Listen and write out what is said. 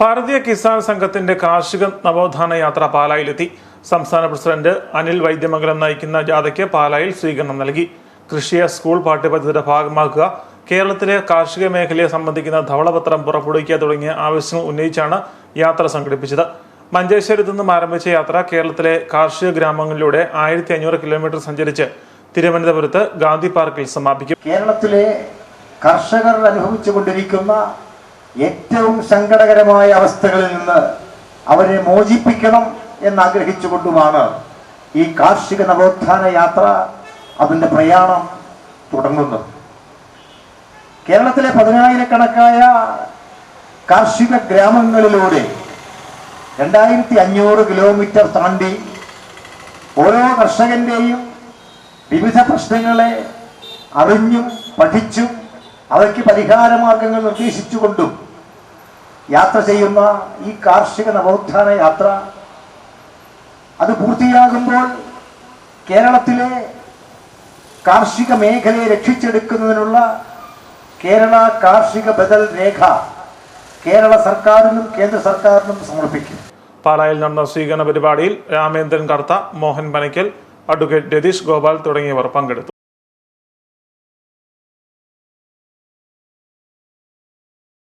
ഭാരതീയ കിസാൻ സംഘത്തിന്റെ കാർഷിക നവോത്ഥാന യാത്ര പാലായിലെത്തി. സംസ്ഥാന പ്രസിഡന്റ് അനിൽ വൈദ്യമംഗലം നയിക്കുന്ന ജാഥയ്ക്ക് പാലായിൽ സ്വീകരണം നൽകി. കൃഷിയെ സ്കൂൾ പാഠ്യപദ്ധതിയുടെ ഭാഗമാക്കുക കേരളത്തിലെ കാർഷിക മേഖലയെ സംബന്ധിക്കുന്ന ധവളപത്രം പുറപ്പെടുവിക്കുക തുടങ്ങിയ ആവശ്യങ്ങൾ ഉന്നയിച്ചാണ് യാത്ര സംഘടിപ്പിച്ചത്. മഞ്ചേശ്വരത്തു നിന്നും ആരംഭിച്ച യാത്ര കേരളത്തിലെ കാർഷിക ഗ്രാമങ്ങളിലൂടെ ആയിരത്തി അഞ്ഞൂറ് കിലോമീറ്റർ സഞ്ചരിച്ച് തിരുവനന്തപുരത്ത് ഗാന്ധി പാർക്കിൽ സമാപിക്കും. കേരളത്തിലെ കർഷകർ അനുഭവിച്ചുകൊണ്ടിരിക്കുന്ന ഏറ്റവും സങ്കടകരമായ അവസ്ഥകളിൽ നിന്ന് അവരെ മോചിപ്പിക്കണം എന്നാഗ്രഹിച്ചുകൊണ്ടുമാണ് ഈ കാർഷിക നവോത്ഥാന യാത്ര അതിന്റെ പ്രയാണം തുടങ്ങുന്നത്. കേരളത്തിലെ പതിനായിരക്കണക്കായ കാർഷിക ഗ്രാമങ്ങളിലൂടെ രണ്ടായിരത്തി അഞ്ഞൂറ് കിലോമീറ്റർ താണ്ടി ഓരോ കർഷകന്റെയും വിവിധ പ്രശ്നങ്ങളെ അറിഞ്ഞും പഠിച്ചും അവയ്ക്ക് പരിഹാരമാർഗങ്ങൾ നിർദ്ദേശിച്ചുകൊണ്ടും യാത്ര ചെയ്യുന്ന ഈ കാർഷിക നവോത്ഥാന യാത്ര അത് പൂർത്തിയാകുമ്പോൾ കേരളത്തിലെ കാർഷിക മേഖലയെ രക്ഷിച്ചെടുക്കുന്നതിനുള്ള കേരള കാർഷിക ബദൽ രേഖ കേരള സർക്കാരിനും കേന്ദ്ര സർക്കാരിനും സമർപ്പിക്കും. പാലായിൽ നടന്ന സ്വീകരണ പരിപാടിയിൽ രാമേന്ദ്രൻ കർത്ത മോഹൻ പനയ്ക്കൽ അഡ്വക്കേറ്റ് രതീഷ് ഗോപാൽ തുടങ്ങിയവർ പങ്കെടുത്തു.